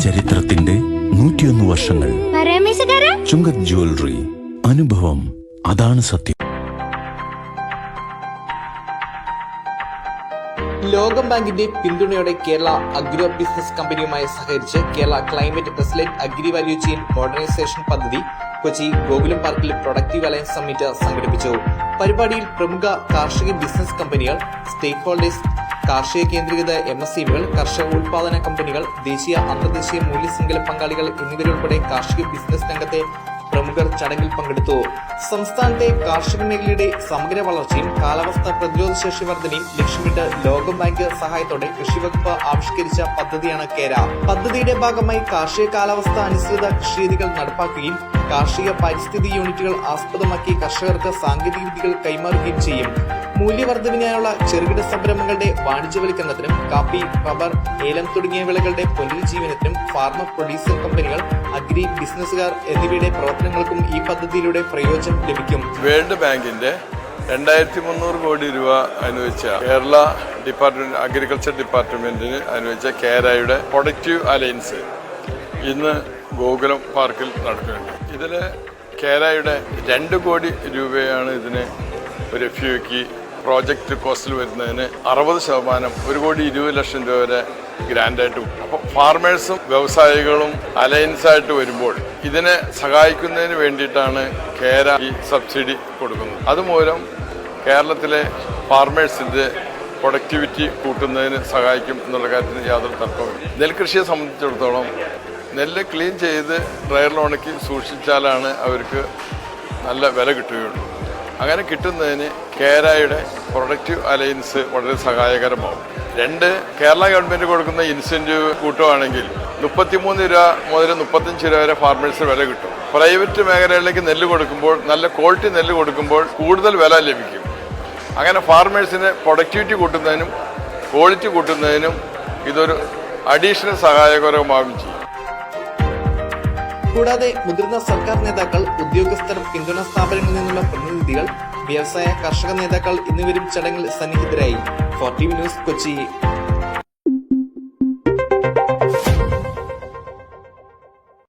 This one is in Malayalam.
ചരിത്രത്തിന്റെ നൂറ്റിയൊന്ന് വർഷങ്ങൾ. ചുങ്കത് ജ്വല്ലറി. അനുഭവം. അതാണ് സത്യം. ലോകം ബാങ്കിന്റെ പിന്തുണയോടെ കേരള അഗ്രോ ബിസിനസ് കമ്പനിയുമായി സഹകരിച്ച് Kerala climate resilient agri value chain modernisation പദ്ധതി കൊച്ചി ഗോകുലം പാർക്കിൽ പ്രൊഡക്റ്റീവ് അലയൻസ് സമ്മിറ്റ് സംഘടിപ്പിച്ചു. പരിപാടിയിൽ പ്രമുഖ കാർഷിക ബിസിനസ് കമ്പനികൾ സ്റ്റേക്ക് ഹോൾഡേഴ്സ് കാർഷിക കേന്ദ്രീകൃത എം എസ് സികൾ കർഷക ഉൽപാദന കമ്പനികൾ ദേശീയ അന്തർദേശീയ മൂല്യ ശൃംഖല പങ്കാളികൾ എന്നിവരുൾപ്പെടെ കാർഷിക ബിസിനസ് രംഗത്തെ പ്രമുഖർ ചടങ്ങിൽ പങ്കെടുത്തു. സംസ്ഥാനത്തെ കാർഷിക മേഖലയുടെ സമഗ്ര വളർച്ചയും കാലാവസ്ഥാ പ്രതിരോധ ശേഷി വർധനയും ലക്ഷ്യമിട്ട് ലോകം ബാങ്ക് സഹായത്തോടെ കൃഷിവകുപ്പ് ആവിഷ്കരിച്ച പദ്ധതിയാണ് കേര. പദ്ധതിയുടെ ഭാഗമായി കാർഷിക കാലാവസ്ഥ അനുസൃത കൃഷിരീതികൾ നടപ്പാക്കുകയും കാർഷിക പരിസ്ഥിതി യൂണിറ്റുകൾ ആസ്പദമാക്കി കർഷകർക്ക് സാങ്കേതിക വിദ്യകൾ കൈമാറുകയും ചെയ്യും. മൂല്യവർദ്ധനയായുള്ള ചെറുകിട സംരംഭങ്ങളുടെ വാണിജ്യവൽക്കരണത്തിനും കാപ്പി റബ്ബർ ഏലം തുടങ്ങിയ വിളകളുടെ പുനരുജ്ജീവനത്തിനും ഫാർമ പ്രൊഡ്യൂസർ കമ്പനികൾ അഗ്രി ബിസിനസ്സുകാർ എന്നിവയുടെ പ്രവർത്തനങ്ങൾക്കും ഈ പദ്ധതിയിലൂടെ പ്രയോജനം ലഭിക്കും. വേൾഡ് ബാങ്കിന്റെ രണ്ടായിരത്തി മുന്നൂറ് കോടി രൂപ അനുവദിച്ച കേരള ഡിപ്പാർട്ട്മെന്റ് അഗ്രികൾച്ചർ ഡിപ്പാർട്ട്മെന്റിന് അനുവദിച്ച കേരയുടെ പ്രൊഡക്റ്റീവ് അലയൻസ് ഇന്ന് ഗോകുലം പാർക്കിൽ നടക്കുന്നുണ്ട്. ഇതിൽ കേരയുടെ രണ്ട് കോടി രൂപയാണ് ഇതിന് ഒരു എഫ് യുക്ക് പ്രോജക്റ്റ് കോസ്റ്റിൽ വരുന്നതിന് അറുപത് ശതമാനം ഒരു കോടി ഇരുപത് ലക്ഷം രൂപ വരെ ഗ്രാൻഡായിട്ട് കിട്ടും അപ്പോൾ ഫാർമേഴ്സും വ്യവസായികളും അലയൻസ് ആയിട്ട് വരുമ്പോൾ ഇതിനെ സഹായിക്കുന്നതിന് വേണ്ടിയിട്ടാണ് കേര ഈ സബ്സിഡി കൊടുക്കുന്നത്. അതുമൂലം കേരളത്തിലെ ഫാർമേഴ്സിന്റെ പ്രൊഡക്ടിവിറ്റി കൂട്ടുന്നതിന് സഹായിക്കും എന്നുള്ള കാര്യത്തിന് യാതൊരു തർക്കമില്ല നെൽകൃഷിയെ സംബന്ധിച്ചിടത്തോളം നെല്ല് ക്ലീൻ ചെയ്ത് ഡ്രയറിൽ ഉണക്കി സൂക്ഷിച്ചാലാണ് അവർക്ക് നല്ല വില കിട്ടുകയുള്ളൂ. അങ്ങനെ കിട്ടുന്നതിന് കേരയുടെ പ്രൊഡക്റ്റീവ് അലയൻസ് വളരെ സഹായകരമാവും. രണ്ട് കേരള ഗവൺമെന്റ് കൊടുക്കുന്ന ഇൻസെന്റീവ് കൂട്ടുവാണെങ്കിൽ മുപ്പത്തിമൂന്ന് രൂപ മുതൽ മുപ്പത്തഞ്ച് രൂപ വരെ ഫാർമേഴ്സിന് വില കിട്ടും. പ്രൈവറ്റ് മേഖലകളിലേക്ക് നെല്ല് കൊടുക്കുമ്പോൾ നല്ല ക്വാളിറ്റി നെല്ല് കൊടുക്കുമ്പോൾ കൂടുതൽ വില ലഭിക്കും. അങ്ങനെ ഫാർമേഴ്സിന് പ്രൊഡക്ടിവിറ്റി കൂട്ടുന്നതിനും ക്വാളിറ്റി കൂട്ടുന്നതിനും ഇതൊരു അഡീഷണൽ സഹായകരമാകും ചെയ്യും. കൂടാതെ മുതിർന്ന സർക്കാർ നേതാക്കൾ ഉദ്യോഗസ്ഥർ പിന്തുണ സ്ഥാപനങ്ങളിൽ നിന്നുള്ള പ്രതിനിധികൾ വ്യവസായ കർഷക നേതാക്കൾ എന്നിവരും ചടങ്ങിൽ സന്നിഹിതരായി. Four TV news Kochi.